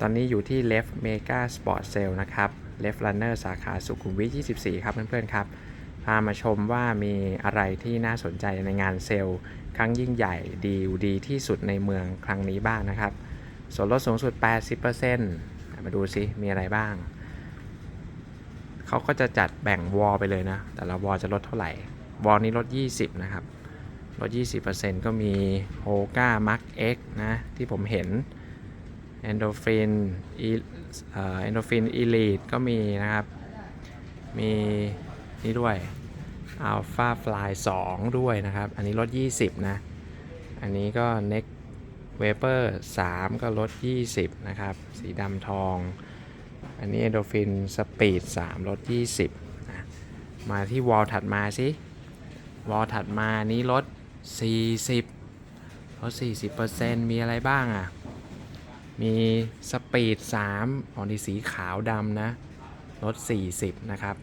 ตอนนี้อยู่ที่ Left Mega Sport Sale นะครับ Left Runner สาขาสุขุมวิท 24 ครับเพื่อนๆครับ พามาชมว่ามีอะไรที่น่าสนใจในงานเซลล์ครั้งยิ่งใหญ่ดีดีที่สุดในเมืองครั้งนี้บ้างนะครับ ส่วนลดสูงสุด 80%มาดูซิ มีอะไรบ้าง เขาก็จะจัดแบ่งวอลไปเลยนะ แต่ละวอลจะลดเท่าไหร่ วอลนี้ลด 20 นะครับ ลด 20%ก็มี h o g a Mark X นะ ที่ผมเห็น Endorphin E- เอ่อ Endorphin Elite ก็มีนะครับ มีนี่ด้วย Alpha Fly 2ด้วยนะครับ อันนี้ลด 20 นะ อันนี้ก็ Next Vapor 3 ก็ลด 20 นะครับ สีดำทอง อันนี้ Endorphin Speed 3 ลด 20 นะ มาที่วอลถัดมาสิวอลถัดมานี้ลด 40 ลด 40%มีอะไรบ้างอะ มีสปีด3ออนี่สีขาวดำนะลด 40 นะครับ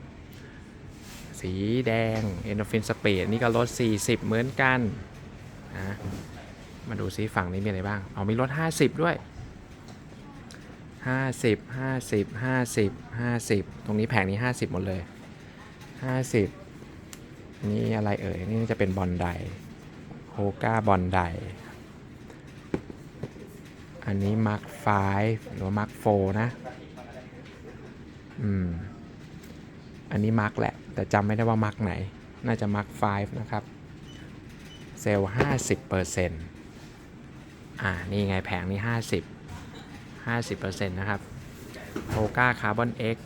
สีแดง Endorphin Speed นี่ก็ลด 40 เหมือนกันนะมาดูซิฝั่งนี้มีอะไรบ้าง เอามีลด 50 ด้วย 50 50 50 50 ตรงนี้แผงนี้ 50 หมดเลย 50นนี่อะไรเอ่ย นี่จะเป็นบอลไดโฮก้าบอลได นนี้มาร์ค5หรือว่ามาร์ค4นะ อืม อันนี้มาร์คแหละ แต่จำไม่ได้ว่ามาร์คไหน น่าจะมาร์ค5นะครับ เซลล์50เปอร์เซ็นต์อ่า นี่ไงแผงนี้50 50เปอร์เซ็นต์นะครับโ o กาคาร์บอน X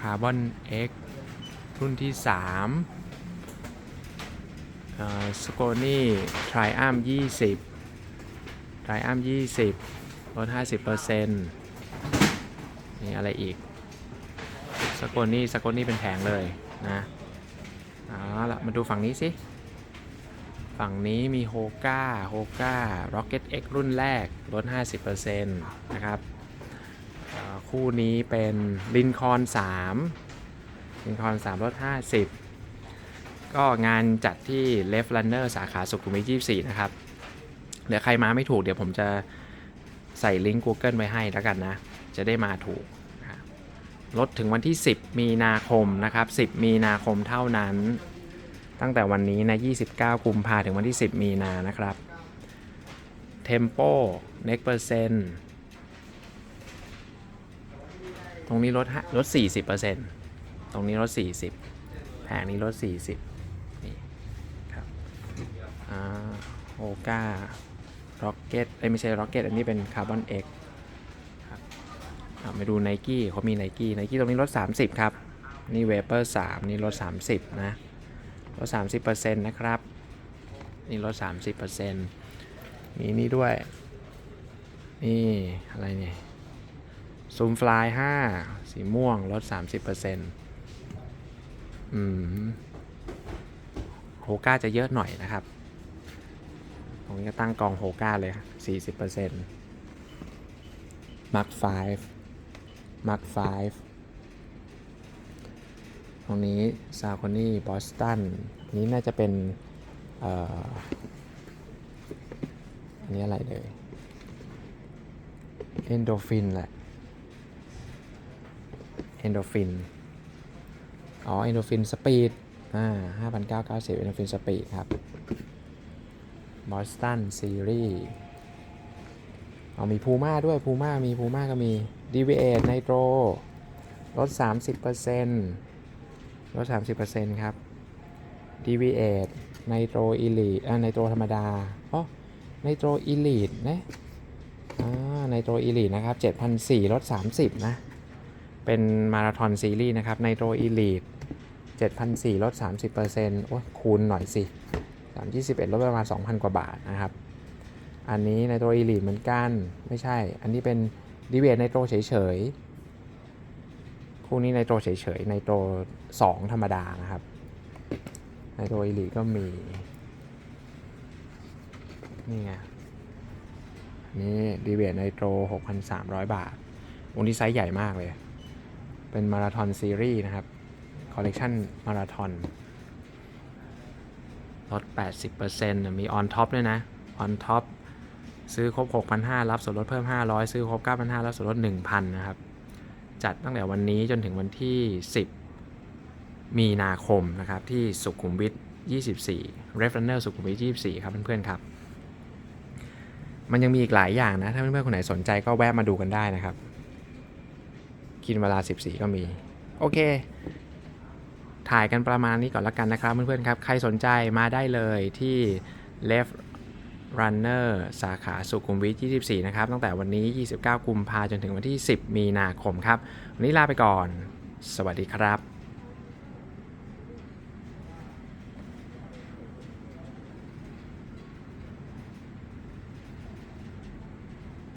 คาร์บอน X รุ่นที่3สโกนี่ ทริอัม20 ไรอัม20ลด50%นี่อะไรอีกสกลนี่สกลนี่เป็นแผงเลยนะเอาละมาดูฝั่งนี้สิ ฝั่งนี้มีโฮก้าโฮก้า Rocket X รุ่นแรกลด 50%นะครับ คู่นี้เป็นลินคอน3ลินคอน3ลด 50 ก็งานจัดที่ Left Runner สาขาสุขุมวิท24 นะครับ เดี๋ยวใครมาไม่ถูกเดี๋ยวผมจะใส่ลิงก์ Google ไว้ให้แล้วกันนะ จะได้มาถูกรับลดถึงวันที่ 10 มีนาคมนะครับ 10 มีนาคมเท่านั้น ตั้งแต่วันนี้นะ 29 กุมภาถึงวันที่ 10 มีนานะครับ Tempo Next Percent ตรงนี้ลดลด 40%ตรงนี้ลด 40 แผงนี้ลด 40 นี่ครับ อ่า โอก้า ร็อกเก็ตไม่ใช่ร็อกเก็ตอันนี้เป็นคาร์บอนเอ็กครับมาดูไนกี้เขามีไนกี้ไนกี้ตรงนี้ลด 30 ครับ นี่เวเปอร์3นี่ลด 30 นะ ลด 30%นะครับ นี่ลด 30%มีนี่ด้วย นี่อะไรเนี่ยซูมฟลาย5สีม่วงลด 30%อืมโฮก้าจะเยอะหน่อยนะครับ รงนี้ก็ตั้งกองโฮก้าเลย40%มาร์ค5มาร์ค5ตรงนี้ซา c คนี่บอสตันนี้น่าจะเป็นเอ่ออันนี้อะไรเลยเอนโดฟินแหละเอนโดฟินอ๋อเอนโดฟินสปีดอ่า5,990เอนโดฟินสปีดครับ บอสตันซีรีส์เอามีพูม่าด้วยพูม่ามีพูม่าก็มี DV8 ไนโตรลด 30%ลด 30%ครับ DV8 ไนโตรอีลีอ่าไนโตรธรรมดาอ๋อไนโตรอีลีดนะอ่าไนโตรอีลีดนะครับ7,400ลด 30 นะ เป็นมาราธอนซีรีส์นะครับไนโตรอีลีด7,400ลด 30%โอ้คูณหน่อยสิ สามยี่สิบเอ็ดลดไปประมาณสองพันกว่าบาทนะครับ อันนี้ในตัวอีลีดเหมือนกัน ไม่ใช่ อันนี้เป็นดีเวทในโตรเฉยๆ คู่นี้ในโตรเฉยๆ ในโตรสองธรรมดานะครับ ในโตรอีลีดก็มี นี่ไงนี่ดีเวทในโตรหกพันสามร้อยบาทวันนี้ไซส์ใหญ่มากเลย เป็นมาราธอนซีรีส์นะครับ คอลเลกชันมาราธอน ลด 80%นะมี on top ด้วยนะ on top ซื้อครบ 6,500 รับส่วนลดเพิ่ม 500 ซื้อครบ 9,500 รับส่วนลด 1,000 นะครับ จัดตั้งแต่วันนี้จนถึงวันที่ 10 มีนาคมนะครับ ที่สุขุมวิท 24 r e f r n e r สุขุมวิท 24 ครับเพื่อนๆครับ มันยังมีอีกหลายอย่างนะ ถ้าเพื่อนๆคนไหนสนใจก็แวะมาดูกันได้นะครับ กินเวลา 14 ก็มี โอเค ถ่ายกันประมาณนี้ก่อนละกันนะครับ เพื่อนๆครับ ใครสนใจมาได้เลยที่ Left Runner สาขาสุขุมวิท 24 นะครับ ตั้งแต่วันนี้ 29 กุมภาจนถึงวันที่ 10 มีนาคมครับ วันนี้ลาไปก่อน สวัสดีครับ